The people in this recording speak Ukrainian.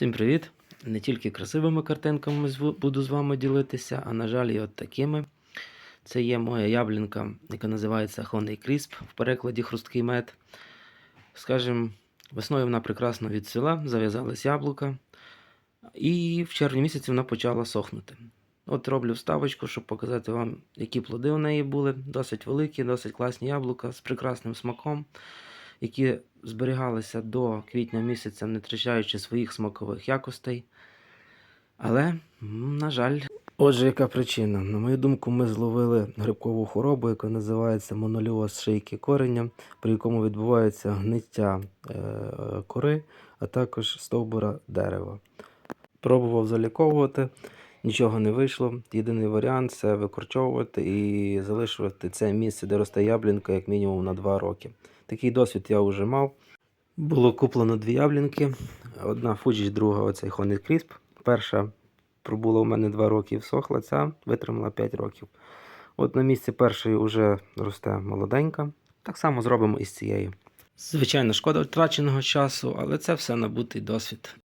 Всім привіт! Не тільки красивими картинками буду з вами ділитися, а на жаль, і от такими. Це є моя яблінка, яка називається Honey Crisp, в перекладі хрусткий мед. Скажем, весною вона прекрасно відцвіла, зав'язалась яблука, і в червні місяці вона почала сохнути. От роблю вставочку, щоб показати вам, які плоди у неї були. Досить великі, досить класні яблука з прекрасним смаком, які зберігалися до квітня місяця, не втрачаючи своїх смакових якостей. Але, на жаль. Отже, яка причина? На мою думку, ми зловили грибкову хворобу, яка називається моноліоз шийки кореня, при якому відбувається гниття е, кори, а також стовбура дерева. Пробував заліковувати, нічого не вийшло. Єдиний варіант це викорчовувати і залишувати це місце, де росте яблінка, як мінімум на 2 роки. Такий досвід я вже мав. Було куплено дві яблінки. Одна Фуджіч, друга оцей Honey Crisp. Перша пробула у мене 2 роки і всохла, ця витримала 5 років. От на місці першої вже росте молоденька. Так само зробимо і з цією. Звичайно, шкода втраченого часу, але це все набутий досвід.